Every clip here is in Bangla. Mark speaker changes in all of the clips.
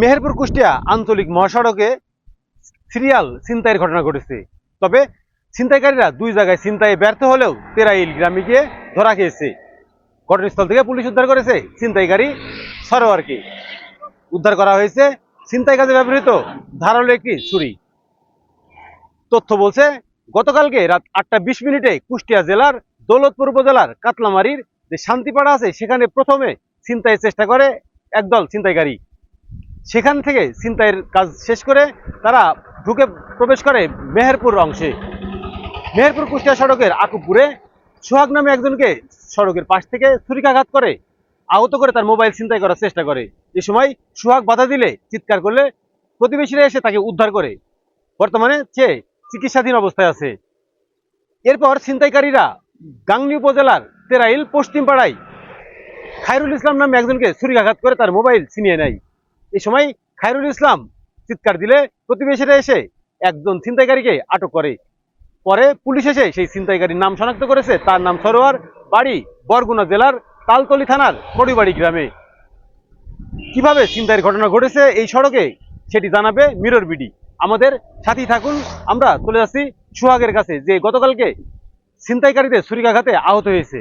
Speaker 1: মেহেরপুর কুষ্টিয়া আঞ্চলিক মহাসড়কে সিরিয়াল ছিনতাইয়ের ঘটনা ঘটেছে। তবে ছিনতাইকারীরা দুই জায়গায় ছিনতাইয়ে ব্যর্থ হলেও তেরাইল গ্রামে গিয়ে ধরা খেয়েছে। ঘটনাস্থল থেকে পুলিশ উদ্ধার করেছে ছিনতাইকারী সরোয়ারকে। উদ্ধার করা হয়েছে ছিনতাই কাজে ব্যবহৃত ধারালো একটি ছুরি। তথ্য বলছে, গতকালকে রাত আটটা বিশ মিনিটে কুষ্টিয়া জেলার দৌলতপুর উপজেলার কাতলামারির যে শান্তিপাড়া আছে, সেখানে প্রথমে ছিনতাইয়ের চেষ্টা করে একদল ছিনতাইকারী। সেখান থেকে ছিনতাইয়ের কাজ শেষ করে তারা ঢুকে প্রবেশ করে মেহেরপুর অংশে। মেহেরপুর কুষ্টিয়া সড়কের আকুপুরে সোহাগ নামে একজনকে সড়কের পাশ থেকে ছুরিকাঘাত করে, আহত করে তার মোবাইল ছিনতাই করার চেষ্টা করে। এ সময় সোহাগ বাধা দিলে, চিৎকার করলে প্রতিবেশীরা এসে তাকে উদ্ধার করে। বর্তমানে সে চিকিৎসাধীন অবস্থায় আছে। এরপর ছিনতাইকারীরা গাংনী উপজেলার তেরাইল পশ্চিম পাড়ায় খায়রুল ইসলাম নামে একজনকে ছুরিকাঘাত করে তার মোবাইল ছিনিয়ে নেয়। এই সময় খায়রুল ইসলাম চিৎকার দিলে প্রতিবেশীরা এসে একজন ছিনতাইকারীকে আটক করে। পরে পুলিশ এসে সেই ছিনতাইকারীর নাম শনাক্ত করেছে। তার নাম সরোয়ার বাড়ি বরগুনা জেলার তালতলি থানার কড়িবাড়ি গ্রামে। কীভাবে ছিনতাইয়ের ঘটনা ঘটেছে এই সড়কে সেটি জানাবে মিরর বিডি। আমাদের সাথী থাকুন। আমরা চলে যাচ্ছি সুহাগের কাছে, যে গতকালকে ছিনতাইকারীদের ছুরিকাঘাতে আহত হয়েছে।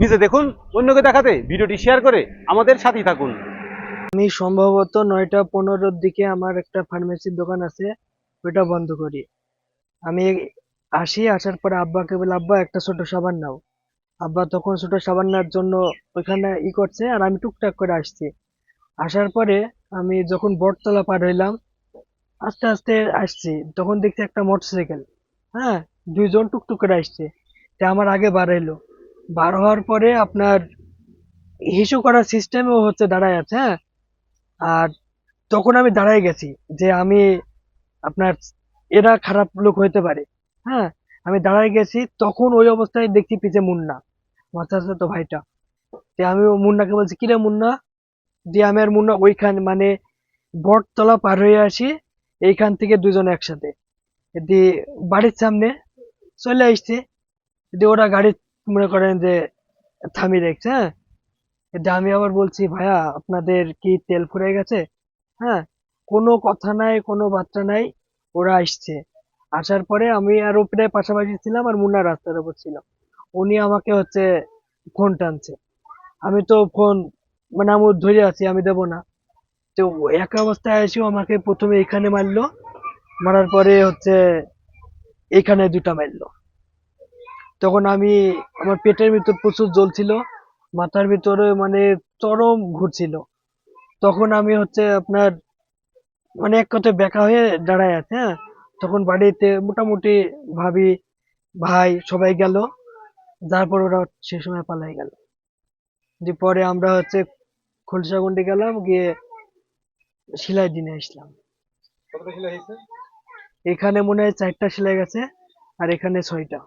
Speaker 1: নিজে দেখুন, অন্যকে দেখাতে ভিডিওটি শেয়ার করে আমাদের সাথী থাকুন।
Speaker 2: আমি সম্ভবত নয়টা পনেরোর দিকে আমার একটা ফার্মেসির দোকান আছে, ওইটা বন্ধ করি। আমি আসি, আসার পরে আব্বাকে বলে, আব্বা, একটা ছোট সাবান নাও। আব্বা তখন ছোট সাবান নেওয়ার জন্য ওইখানে ই করছে, আর আমি টুকটাক করে আসছি। আসার পরে আমি যখন বটতলা পার হইলাম, আস্তে আস্তে আসছি, তখন দেখছি একটা মোটরসাইকেল হ্যাঁ দুইজন টুকটুক করে আসছে। তা আমার আগে বার এলো বার হওয়ার পরে আপনার হিসু করার সিস্টেমও হচ্ছে দাঁড়ায় আছে হ্যাঁ। আর তখন আমি দাঁড়ায় গেছি যে আমি আপনার এরা খারাপ লোক হইতে পারে। হ্যাঁ আমি দাঁড়ায় গেছি, তখন ওই অবস্থায় দেখছি পিছে মুন্না মাথা তো ভাইটা। যে আমি মুন্নাকে বলছি, কিরে মুন্না? দিয়ে আমি আর মুন্না ওইখান মানে বটতলা পার হয়ে আসি, এইখান থেকে দুজন একসাথে। দিয়ে বাড়ির সামনে চলে আসছে। দিয়ে ওরা গাড়ি মনে করেন যে থামিয়ে রেখেছে হ্যাঁ? এটা আমি আবার বলছি, ভাইয়া, আপনাদের কি তেল ফুরে গেছে? হ্যাঁ কোনো কথা নাই, কোনো বার্তা নাই, ওরা আসছে। আসার পরে আমি আর উপরে পাশাপাশি ছিলাম আর মুন্না রাস্তার উপর ছিল উনি আমাকে হচ্ছে ফোন টানছে। আমি তো ফোন মানে আমি ধরে আছি, আমি দেব না। তো এক অবস্থায় এসেও আমাকে প্রথমে এখানে মারলো। মারার পরে হচ্ছে এখানে দুটা মারলো। তখন আমি, আমার পেটের ভিতর প্রচুর জ্বলছিল মাথার ভিতরে মানে চরম ঘুরছিল। তখন আমি হচ্ছে আপনার মানে এক কথায় বেকা হয়ে দাঁড়ায় আছে হ্যাঁ? তখন বাড়িতে মোটামুটি ভাবি ভাই সবাই গেল। যার পর ওরা সে সময় পালাই গেল। দিয়ে পরে আমরা হচ্ছে খলসাগুন্ডি গেলাম গিয়ে সেলাই দিনে আসলাম। এখানে মনে হয় চারটা সেলাই গেছে আর এখানে ছয়টা।